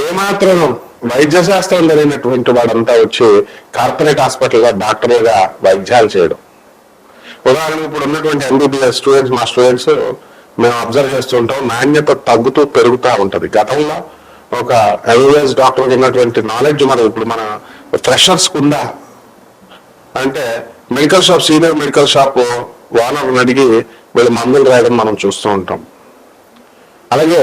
ఏమాత్రం వైద్య శాస్త్రం జరిగినటువంటి వాడంతా వచ్చి కార్పొరేట్ హాస్పిటల్లో డాక్టర్గా వైద్యాలు చేయడం. ఉదాహరణకు ఇప్పుడు ఉన్నటువంటి ఎంబీబీఎస్ స్టూడెంట్స్ మా స్టూడెంట్స్ మేము అబ్జర్వ్ చేస్తుంటాం నాణ్యత తగ్గుతూ పెరుగుతూ ఉంటుంది. గతంలో ఒక ఎంబీబీఎస్ డాక్టర్ ఉన్నటువంటి నాలెడ్జ్ మనం ఇప్పుడు మన ఫ్రెషర్స్ ఉందా అంటే medical shop senior medical shop owner అడిగి వీళ్ళు మందులు రాయడం మనం చూస్తూ ఉంటాం. అలాగే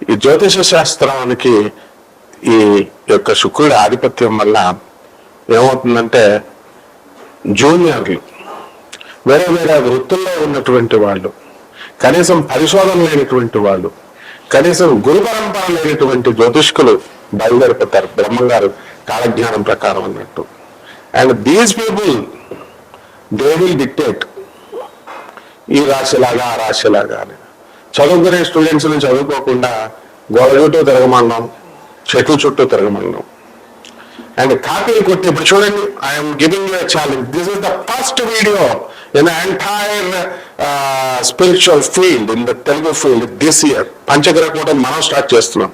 ఈ జ్యోతిష శాస్త్రానికి ఈ యొక్క శుక్రుడి ఆధిపత్యం వల్ల ఏమవుతుందంటే జూనియర్లు వేరే వేరే వృత్తుల్లో ఉన్నటువంటి వాళ్ళు కనీసం పరిశోధన లేనటువంటి వాళ్ళు కనీసం గురు పరంపర లేనటువంటి జ్యోతిష్కులు బయలుదేరిపోతారు. బ్రహ్మగారు కాలజ్ఞానం ప్రకారం అన్నట్టు. And these people they will dictate ఈ రాశిలాగా ఆ రాశిలాగా అని. చదువుకునే స్టూడెంట్స్ని చదువుకోకుండా గోడ చుట్టూ తిరగమన్నాం చెట్ల చుట్టూ తిరగమన్నాం అండ్ కాపీలు కొట్టి ఇప్పుడు చూడండి I'm giving you challenge this is the first video in entire spiritual field in the Telugu field this year పంచగ్రహ కూడా మనం స్టార్ట్ చేస్తున్నాం.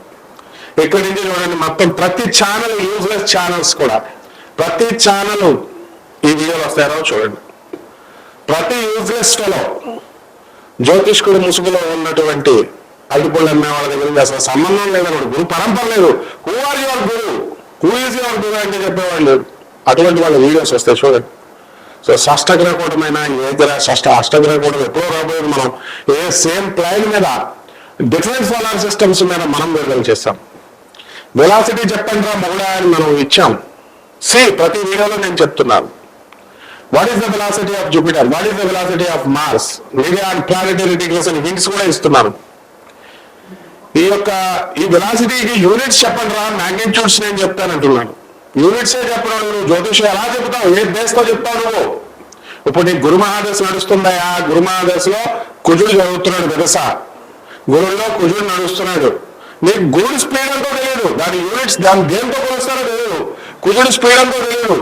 ఇక్కడి నుంచి చూడండి మొత్తం ప్రతి ఛానల్ యూజ్లెస్ ఛానల్స్ కూడా. ప్రతి ఛానల్ ఈ వీడియోలు వస్తారో చూడండి. ప్రతి యూజ్లెస్ ఫెలో జ్యోతిష్కుడు ముసుగులో ఉన్నటువంటి అల్లిపళ్ళు అమ్మే వాళ్ళ దగ్గర అసలు సంబంధం లేదన్నమాట గురు పరంపర లేదు. Who are your guru who is your guru అంటే చెప్పేవాళ్ళు. లేరు అటువంటి వాళ్ళ వీడియోస్ వస్తాయి చూడండి. సో షష్టగ్రహ కూటమైన షష్ట అష్టగ్రహ కూటమి ఎప్పుడో రాబోయేది మనం. ఏ సేమ్ ప్లాన్ మీద డిఫరెంట్ సోలార్ సిస్టమ్స్ మీద మనం విడుదల చేస్తాం. వెలాసిటీ చెప్పండి రా మొగడా అని మనం ఇచ్చాం. సి ప్రతి వీడియోలో నేను చెప్తున్నాను. What is the velocity of Jupiter what is the velocity of Mars media and planetary degrees hints కూడా ఇస్తున్నాను ఈ యొక్క ఈ వెలాసిటీకి యూనిట్స్ చెప్పండి రా మ్యాగ్నిట్యూడ్స్ నేను చెప్తానంటున్నాను యూనిట్సే చెప్పడం నువ్వు జ్యోతిషం ఎలా చెప్తావు ఏ బేస్తో చెప్తావు నువ్వు? ఇప్పుడు నీకు గురు మహాదశ నడుస్తుందయా? గురు మహాదశలో కుజుడు చదువుతున్నాడు వెదస గురువులో కుజుడు నడుస్తున్నాడు. నీకు గురుడు స్పీడ్ అంతా తెలియదు దాని యూనిట్స్ దాని దేంతో కొలుస్తారో తెలియదు కుజుడు స్పీడ్ అంతా తెలియదు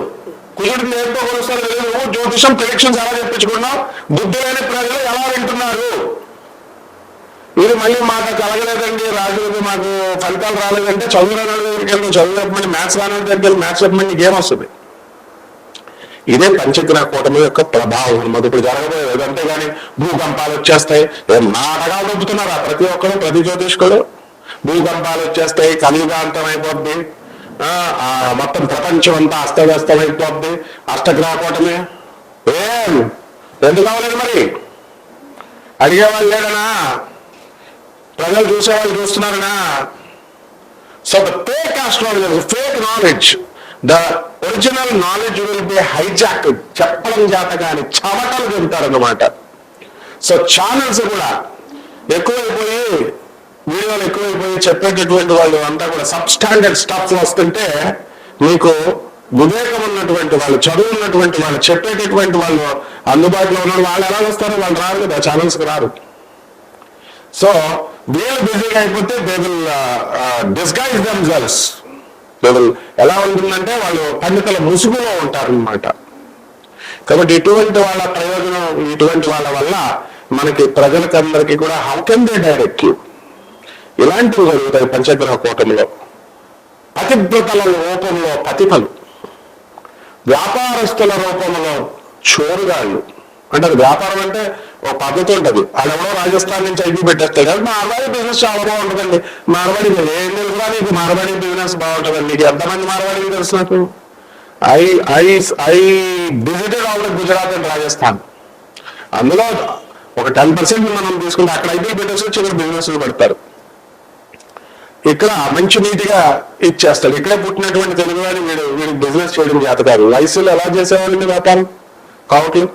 కుజుడు దేంతో కొలుస్తారు లేదు జ్యోతిషం ప్రిడిక్షన్స్ ఎలా చెప్పించుకున్నాం బుద్ధి లేని ప్రజలు ఎలా వింటున్నారు? మీరు మళ్ళీ మాకు కలగలేదండి. రాజులకి మాకు ఫలితాలు రాలేదంటే చదువురాని దగ్గరికి వెళ్ళి చదువు చెప్పమని మ్యాథ్స్ రాని దగ్గరికి వెళ్ళి మ్యాథ్స్ చెప్పమని గేమ్ వస్తుంది? ఇదే పంచగ్రహ కూటమి యొక్క ప్రభావం. మాకు ఇప్పుడు జరగబోయేది కానీ భూకంపాలు వచ్చేస్తాయి. నాటకాలు దొబ్బుతున్నారా ప్రతి ఒక్కరు ప్రతి జ్యోతిష్కుడు భూకంపాలు వచ్చేస్తాయి కలియుగాంతం అయిపోద్ది. మొత్తం ప్రపంచం అంతా అస్తవ్యస్తమైపోద్ది. అయిపోద్ది ఏం? ఎందుకు కావాలండి మరి? అడిగేవాళ్ళు లేడనా ప్రజలు చూసేవాళ్ళు చూస్తున్నారనా? So the fake astrology fake knowledge the original knowledge will be hijack చెప్పడం జాతకాన్ని చమటలు చెబుతారన్నమాట సో ఛానల్స్ కూడా ఎక్కువైపోయి వీడియోలు ఎక్కువైపోయి చెప్పేటటువంటి వాళ్ళు అంతా కూడా సబ్ స్టాండర్డ్ స్టాఫ్ వస్తుంటే మీకు వివేకం ఉన్నటువంటి వాళ్ళు చదువు ఉన్నటువంటి వాళ్ళు చెప్పేటటువంటి వాళ్ళు అందుబాటులో ఉన్న వాళ్ళు ఎలా వస్తారో వాళ్ళు రారు కదా ఛానల్స్కి రారు. సో వీళ్ళు బిజీగా అయిపోతే they will disguise them girls they will ఎలా ఉంటుందంటే వాళ్ళు పండితుల ముసుగులో ఉంటారన్నమాట. కాబట్టి ఇటువంటి వాళ్ళ ప్రయోజనం ఇటువంటి వాళ్ళ వల్ల మనకి ప్రజలకందరికీ కూడా హౌ కెన్ దే డైరెక్ట్ ఇలాంటివి జరుగుతాయి పంచగ్రహ కూటమిలో. పతివ్రతల రూపంలో పతిఫలు. వ్యాపారస్తుల రూపంలో చోరుగాళ్ళు. అంటే అది వ్యాపారం అంటే ఒక పద్ధతి ఉంటుంది. ఆడెవడో రాజస్థాన్ నుంచి ఐపీ పెట్టేస్తాడు. కానీ మార్వాడి బిజినెస్ చాలా బాగుంటుందండి మార్వాడి ఏం తెలుసురా నీకు? మార్వాడి బిజినెస్ బాగుంటుందండి. నీకు ఎంతమంది మార్వాడి తెలుసు నాకు? I I I visited all Gujarat and Rajasthan. అందులో ఒక టెన్ పర్సెంట్ మనం తీసుకుంటే అక్కడ ఐపీ పెట్టేసి చిన్న బిజినెస్ పెడతారు. ఇక్కడ మంచి నీటిగా ఇచ్చేస్తాడు. ఇక్కడే పుట్టినటువంటి తెలుగు వాడిని వీడు వీడు బిజినెస్ చేయడం చేత కాదు వయసులో ఎలా చేసేవాళ్ళండి వ్యాపారం? కావట్లు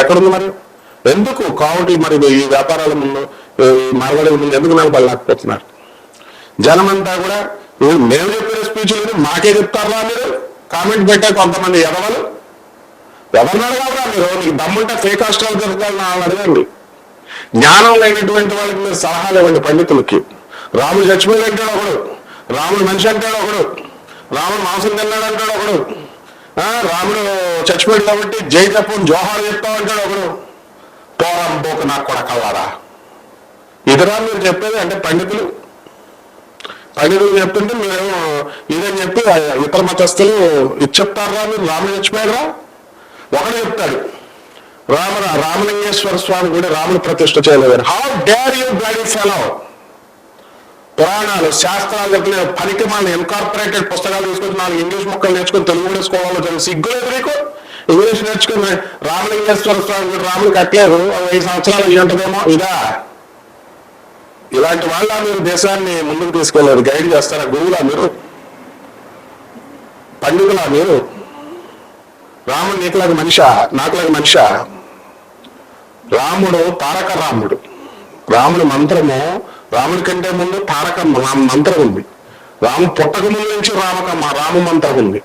ఎక్కడుంది మరి? ఎందుకు కావట్లు మరి? ఈ వ్యాపారాల ముందు ఈ ముందు ఎందుకు నిలబడలేకపోతున్నారు జనమంతా కూడా మేము చెప్పిన స్పీచ్లు మాకే చెప్తారా మీరు? కామెంట్ పెట్టే కొంతమంది ఎదవలు? ఎవరిని అడగాలరా మీరు? మీకు దమ్ముంటే ఫేక్ హాస్టల్ దొరకాలని అడగండి. జ్ఞానం లేనటువంటి వాళ్ళకి మీరు సలహాలు ఇవ్వండి పండితులకి. రాముడు చచ్చిపోయి అంటాడు ఒకడు. రాముడు మనిషి అంటాడు ఒకడు. రాముడు మాంసం తిన్నాడు అంటాడు ఒకడు. రాముడు చచ్చిపోయాడు కాబట్టి జై తప్పని జోహార్ చెప్తావు అంటాడు ఒకడు. పోరం నాకు కూడా కల్లారా ఇతరా మీరు చెప్పేది అంటే పండితులు. పండితులు చెప్తుంటే మేము ఇదని చెప్పి ఇతర మతస్థులు ఇది చెప్తారా మీరు రాముడు చచ్చిపోయారా ఒకడు చెప్తాడు. రామ రామలింగేశ్వర స్వామి కూడా రాముడు ప్రతిష్ట చేయలేదు how dare you bloody fellow పురాణాలు శాస్త్రాలు చెప్పిన పనికి మన ఇన్కార్పొరేటెడ్ పుస్తకాలు తీసుకొని నాలుగు ఇంగ్లీష్ మొక్కలు నేర్చుకుని తెలుగు నేర్చుకోవాలో నేర్చుకోవాలో సిగ్గు లేదు నీకు ఇంగ్లీష్ నేర్చుకుని రామలింగేశ్వర స్వామి కూడా రాముడు కట్టలేదు ఐదు సంవత్సరాలు ఉంటుందేమో? ఇదా? ఇలాంటి వాళ్ళ మీరు దేశాన్ని ముందుకు తీసుకెళ్ళారు. గైడ్ చేస్తారా గురువులా మీరు? పండుగలా మీరు? రాముడు నీకులాగా మనిషా? నాకులాగా మనిషా? రాముడు తారక రాముడు. రాముడు మంత్రము రాముడి కంటే ముందు తారక రామ మంత్రం ఉంది. రాము పుట్టక ముందు నుంచి రామక రామ మంత్రం ఉంది.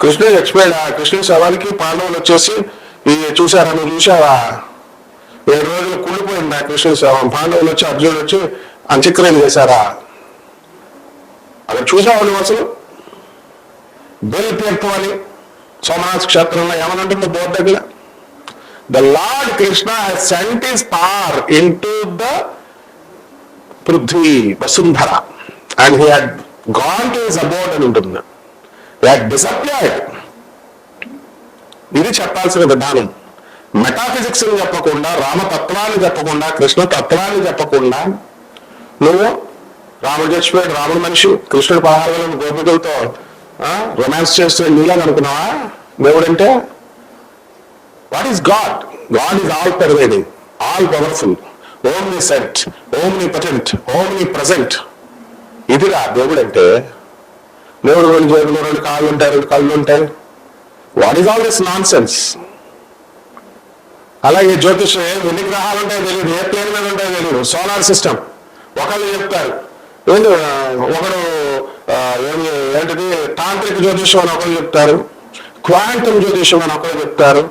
కృష్ణుడు ఎక్స్ప్లెయిన్ ఆ కృష్ణుడి శవానికి పాండవులు వచ్చేసి ఈ చూసారా నువ్వు చూసావా ఏడు రోజులు కుళ్ళిపోయింది ఆ కృష్ణుడి శవం. పాండవులు వచ్చి అర్జునుడు వచ్చి అంత్యక్రియలు చేశారా? అక్కడ చూసావా నువ్వు అసలు? బెల్ తీర్థం అని సోమనాథ్ క్షేత్రంలో ఏమనంటుంది బోర్డు దగ్గర? The lord Krishna sent is power into the Prithvi Vasundhara. And he had gone to his about అని ఉంటుంది. డిసప్పియర్డ్ ఇది చెప్పాల్సిన విధానం. మెటాఫిజిక్స్ చెప్పకుండా రామతత్వాన్ని చెప్పకుండా కృష్ణ తత్వాన్ని చెప్పకుండా నువ్వు రాముడు చచ్చిపోయాడు రాముడు మనిషి కృష్ణుడు పదహారు వేల గోపికలతో రొమాన్స్ చేస్తున్న నీలాగా అనుకున్నావా? దేవుడంటే what is God God is all pervading all powerful omniscient omnipotent omnipresent ఇదిరా దేవుడు అంటే దేవుడు రెండు చేతులు రెండు కాళ్ళు ఉంటాయి రెండు కళ్ళు ఉంటాయి. What is all this nonsense అలాగే జ్యోతిషం ఎన్ని గ్రహాలు ఉంటాయో తెలియదు ఏ ప్లేన్ మీద ఉంటాయో తెలియదు సోలార్ సిస్టమ్. ఒకళ్ళు చెప్తారు. ఏంటి ఒకడు ఆ, ఏంటిది? తాంత్రిక జ్యోతిషం అని ఒకరు చెప్తారు. క్వాంటమ్ జ్యోతిషం అని ఒకరు చెప్తారు.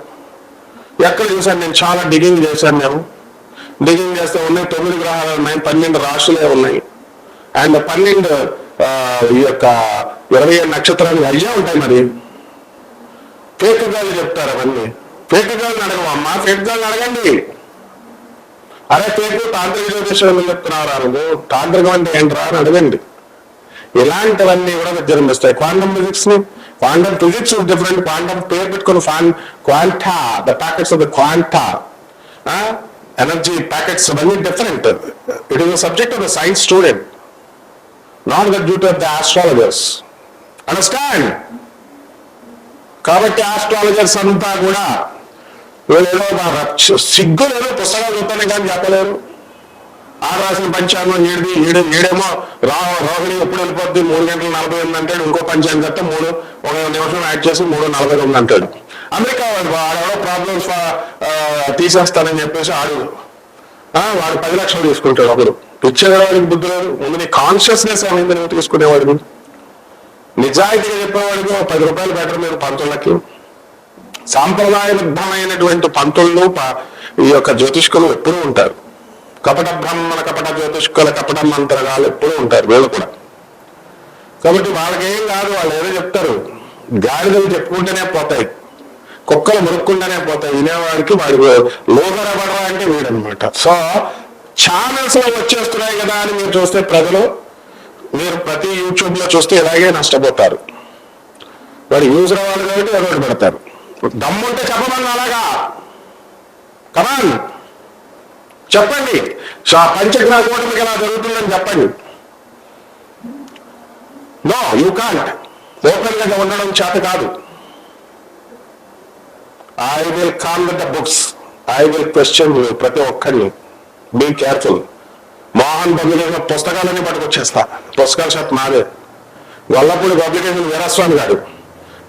ఎక్కడ చూసాను నేను? చాలా డిగింగ్ చేశాను నేను. డిజైన్ చేస్తే ఉన్నాయి తొమ్మిది గ్రహాలు ఉన్నాయి పన్నెండు రాశులే ఉన్నాయి. అండ్ పన్నెండు ఈ యొక్క ఇరవై ఏడు నక్షత్రాలు అయ్యే ఉంటాయి మరి. ఫేక్ చెప్తారు అవన్నీ. ఫేక్ అడగవమ్మా అడగవు అడగండి. అరే పేకు తాంత్రిక జ్యోతిషం చెప్తున్నారు నువ్వు? తాంత్రికం అంటే ఏంట్రా అని అడగండి. ఇలాంటివన్నీ కూడా జన్మిస్తాయి క్వాంటమ్ ఫిజిక్స్ని క్వాంటమ్ ఫిజిక్స్ డిఫరెంట్ క్వాంటమ్ పేరు పెట్టుకుని fan quanta the packets of the quanta. Energy packets అవన్నీ different it is subject of the science student not the duty of the astrologers understand కాబట్టి ఆస్ట్రాలజర్స్ అంతా కూడా వీళ్ళేదో రక్ష- సిగ్గు లేదో పుస్తకాలు చూస్తానే కానీ చెప్పలేరు. ఆ రాసిన పంచాంగం ఏడు ఏడు ఏడేమో రా రోహిణి ఎప్పుడు వెళ్ళిపోద్ది? మూడు గంటల నలభై ఎనిమిది అంటాడు ఇంకో పంచాంగం చెప్తే మూడు ఒక నిమిషం యాడ్ చేసి మూడు నలభై తొమ్మిది అంటాడు. అమెరికా వాడు వాడెవడో ప్రాబ్లమ్స్ తీసేస్తానని చెప్పేసి ఆడు. వాడు పది లక్షలు తీసుకుంటాడు ఒకడు పిచ్చేవాడికి బుద్ధి లేదు. ముందు నీ కాన్షియస్నెస్ అనేది నువ్వు తీసుకునేవాడికి నిజాయితీగా చెప్పేవాడికి పది రూపాయలు బెటర్ మీరు పంతులకి సాంప్రదాయబద్ధమైనటువంటి పంతుళ్ళు ప- ఈ యొక్క జ్యోతిష్కులు ఎప్పుడూ ఉంటారు. కపట బ్రహ్మణ కపట జ్యోతిష్కుల కపట మంత్రగాలు ఎప్పుడూ ఉంటారు వీళ్ళు కూడా. కాబట్టి వాళ్ళకేం కాదు వాళ్ళు ఏదో చెప్తారు. గాడిదలు చెప్పుకుంటేనే పోతాయి. కుక్కలు మురుక్కుంటూనే పోతాయి. వినేవాడికి వాడు లోగరబడరా అంటే వీడనమాట సో ఛానల్స్లో వచ్చేస్తున్నాయి కదా అని మీరు చూస్తే ప్రజలు మీరు ప్రతి యూట్యూబ్లో చూస్తే ఇలాగే నష్టపోతారు. వాడు యూజ్ రావాలి కాబట్టి ఏదో పెడతారు. దమ్ముంటే చెప్పమని అలాగా? కమాన్ చెప్పండి. సో ఆ పంచగ్రహ కూటమికి ఎలా జరుగుతుందని చెప్పండి. నో యూ కాంట్ ఓపెన్గా ఉండడం చేత కాదు. I will come with the books I will question you ప్రతి ఒక్కరిని. బీ కేర్ఫుల్ మోహన్ పబ్లికేషన్ పుస్తకాలన్నీ పట్టుకొచ్చేస్తా. పుస్తకాల షాప్ మాదే గొల్లపూడి పబ్లికేషన్ వీరస్వామి గారు.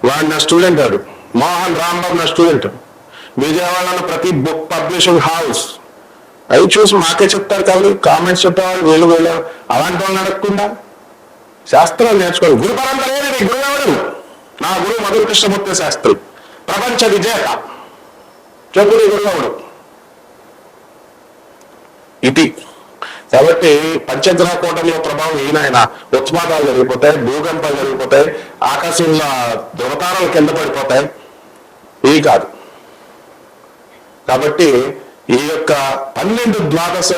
వాడు నా స్టూడెంట్ వాడు. మోహన్ రాంబాబు నా స్టూడెంట్. విజయవాడలో ప్రతి బుక్ పబ్లిషింగ్ హౌస్. అవి చూసి మాకే చెప్తారు కాబట్టి కామెంట్స్ చెప్పేవాళ్ళు వీళ్ళు వీళ్ళు. అలాంటి వాళ్ళు నడకుండా శాస్త్రాలు నేర్చుకోవాలి. గురు పరంపర ఏది గురువు ఎవరు? నా గురువు మధుర కృష్ణమూర్తి శాస్త్రి. ప్రపంచ విజేత. చెప్పు నీ ఇది. కాబట్టి పంచగ్రహ కూటమిలో ప్రభావం ఈయన ఉత్పాదాలు జరిగిపోతాయి భూకంపాలు జరిగిపోతాయి ఆకాశంలో దురతారాలు కింద పడిపోతాయి. ఇవి కాదు. కాబట్టి ఈ యొక్క పన్నెండు ద్వాదశ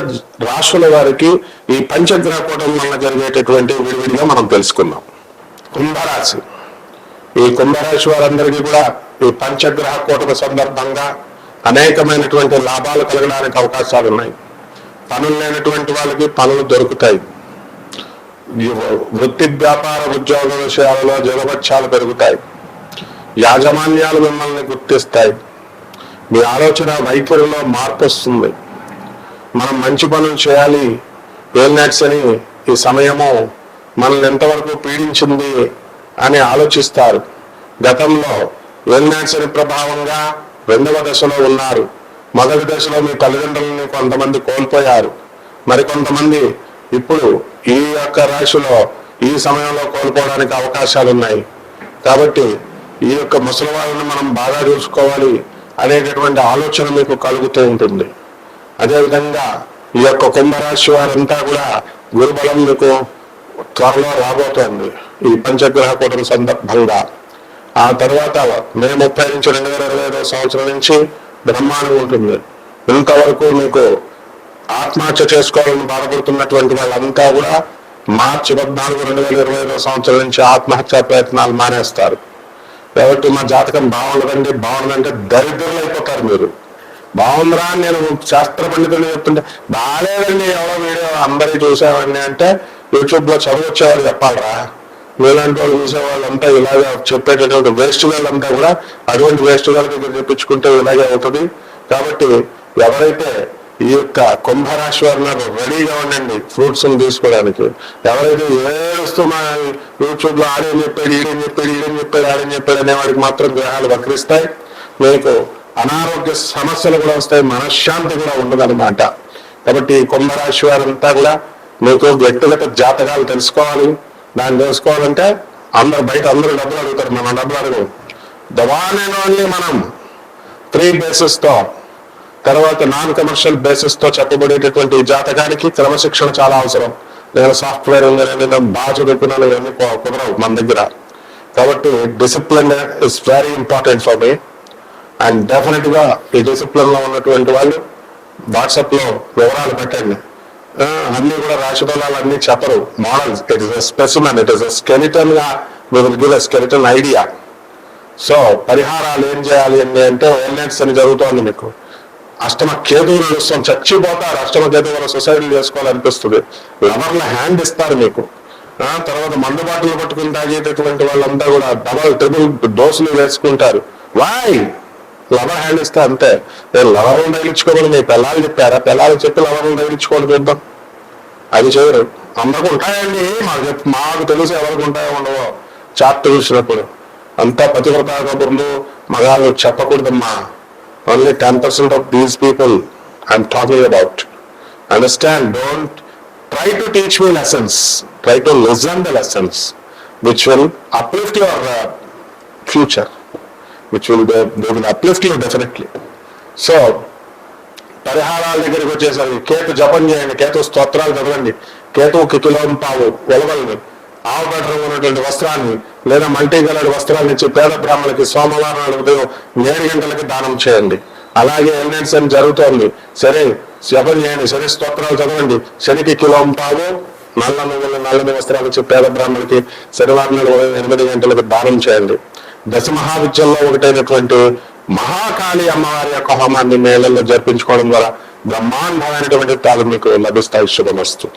రాశుల వారికి ఈ పంచగ్రహ కూటమి వల్ల జరిగేటటువంటి విడివిడిగా మనం తెలుసుకుందాం. కుంభరాశి. ఈ కుంభరాశి వారందరికీ కూడా ఈ పంచగ్రహ కూటమి సందర్భంగా అనేకమైనటువంటి లాభాలు కలగడానికి అవకాశాలు ఉన్నాయి. పనులు లేనటువంటి వాళ్ళకి పనులు దొరుకుతాయి. వృత్తి వ్యాపార ఉద్యోగ విషయాలలో జగపక్షాలు పెరుగుతాయి. యాజమాన్యాలు మిమ్మల్ని గుర్తిస్తాయి. మీ ఆలోచన వైఖరిలో మార్పు వస్తుంది. మనం మంచి పనులు చేయాలి. వెల్నెట్స్ అని ఈ సమయము మనల్ని ఎంతవరకు పీడించింది అని ఆలోచిస్తారు. గతంలో వెల్నాట్స్ ప్రభావంగా రెండవ దశలో ఉన్నారు. మొదటి దశలో మీ తల్లిదండ్రులను కొంతమంది కోల్పోయారు. మరికొంతమంది ఇప్పుడు ఈ యొక్క రాశిలో ఈ సమయంలో కోల్పోవడానికి అవకాశాలు ఉన్నాయి. కాబట్టి ఈ యొక్క ముసలివారిని మనం బాగా చూసుకోవాలి అనేటటువంటి ఆలోచన మీకు కలుగుతూ ఉంటుంది. అదేవిధంగా ఈ యొక్క కుంభరాశి వారంతా కూడా గురుబలం మీకు త్వరలో రాబోతోంది. ఈ పంచగ్రహ కూటమి సందర్భంగా ఆ తర్వాత మే ముప్పై నుంచి రెండు వేల ఇరవై ఐదవ సంవత్సరం నుంచి బ్రహ్మాండం ఉంటుంది. ఇంతవరకు మీకు ఆత్మహత్య చేసుకోవాలని బాధపడుతున్నటువంటి వాళ్ళంతా కూడా మార్చి పద్నాలుగు రెండు వేల ఇరవై ఐదవ సంవత్సరం నుంచి ఆత్మహత్య ప్రయత్నాలు మానేస్తారు. కాబట్టి మా జాతకం బాగుండదండి. బాగుండదంటే దరిద్రులు అయిపోతారు మీరు. బాగుందిరా నేను శాస్త్ర పండితులు చెప్తుంటే బాగాలేదండి ఎవరో వీడియో అందరికీ చూసామండి అంటే యూట్యూబ్లో చదువు వచ్చేవాళ్ళు చెప్పాలరా? మీలాంటి వాళ్ళు చూసే వాళ్ళంతా ఇలాగా చెప్పేటటువంటి వేస్ట్ వాళ్ళంతా కూడా అటువంటి వేస్ట్ వాళ్ళకి మీరు చెప్పించుకుంటే ఇలాగే అవుతుంది. కాబట్టి ఎవరైతే ఈ యొక్క కుంభరాశి వారు రెడీగా ఉండండి ఫ్రూట్స్ తీసుకోవడానికి. ఎవరైతే ఏడుస్తూ మా యూట్యూబ్లో ఆడేం చెప్పాడు ఈడేం చెప్పాడు ఈడేం చెప్పాడు ఆడేం చెప్పాడు అనే వాడికి మాత్రం గ్రహాలు వక్రిస్తాయి. మీకు అనారోగ్య సమస్యలు కూడా వస్తాయి మనశ్శాంతి కూడా ఉండదన్నమాట. కాబట్టి ఈ కుంభరాశి వారంతా కూడా మీకు వ్యక్తిగత జాతకాలు తెలుసుకోవాలి. దాన్ని తెలుసుకోవాలంటే అందరు బయట అందరూ డబ్బులు అడుగుతారు. మనం డబ్బులు అడుగు. దవానేలోని మనం త్రీ బేసెస్తో తర్వాత నాన్ కమర్షియల్ బేసెస్తో చెప్పబడేటటువంటి జాతకానికి క్రమశిక్షణ చాలా అవసరం. నేను సాఫ్ట్వేర్ ఉందని నేను బాగా చదువుకున్నాను ఇవన్నీ కుదరవు మన దగ్గర. కాబట్టి discipline is very important for me and డెఫినెట్గా ఈ డిసిప్లిన్లో ఉన్నటువంటి వాళ్ళు వాట్సాప్లో వివరాలు పెట్టండి. అన్ని కూడా రాశి ఫలాలు అన్ని చెప్పరు models it is specimen it is స్కెలిటన్గా will give skeleton idea so పరిహారాలు ఏం చేయాలి అని అంటే ఓన్లైన్స్ అని జరుగుతోంది మీకు. అష్టమ కేతువులు నడుస్తాం చచ్చిపోతారు. అష్టమ కేతు సొసైటీలు చేసుకోవాలనిపిస్తుంది. లవర్ల హ్యాండ్ ఇస్తారు మీకు? ఆ తర్వాత మందు బాటలు పట్టుకుని తాగేటటువంటి వాళ్ళంతా కూడా డబల్ ట్రిపుల్ డోసులు వేసుకుంటారు. వాయ్ లవర్ హ్యాండ్ ఇస్తే అంతే. నేను లవర్లు తగిలించుకోమని మీ పిల్లలు చెప్పారా? పిల్లలు చెప్పి లవర్లు తగిలించుకోండి చూద్దాం అది చేయరు. అందరికి ఉంటాయండి. మాకు మాకు తెలుసు ఎవరికి ఉంటాయో ఉండవో. చాట్ చూసినప్పుడు. అంతా పతివ్రత కబుర్లు మగాళ్ళు చెప్పకూడదమ్మా. Only ten percent of these people I'm talking about understand don't try to teach me lessons try to listen the lessons which will uplift your future which will they will uplift you definitely so పరిహారాల దగ్గరికి వచ్చేసరికి కేతు జపం చేయండి కేతు స్తోత్రాలు చదవండి కేతువుకి కిలోం పావు వెలవల్ని ఆవు better ఉన్నటువంటి వస్త్రాన్ని లేదా మల్టీ కలర్డ్ వస్త్రాన్ని ఇచ్చి పేద బ్రాహ్మణులకి సోమవారం ఉదయం ఏడు గంటలకి దానం చేయండి. అలాగే ఎవిడెన్స్ అని జరుగుతోంది? సరే జపం చేయండి సరే స్తోత్రాలు చదవండి. శనికి కిలోం పావు నల్ల నువ్వులు నల్లని వస్త్రాలు ఇచ్చి పేద బ్రాహ్మణులకి శనివారం ఉదయం ఎనిమిది గంటలకు దానం చేయండి. దశ మహావిద్యంలో ఒకటైనటువంటి మహాకాళి అమ్మవారి యొక్క హోమాన్ని మేళల్లో జరిపించుకోవడం ద్వారా బ్రహ్మాండమైనటువంటి తాలు మీకు లభిస్తాయి. శుభమస్తు.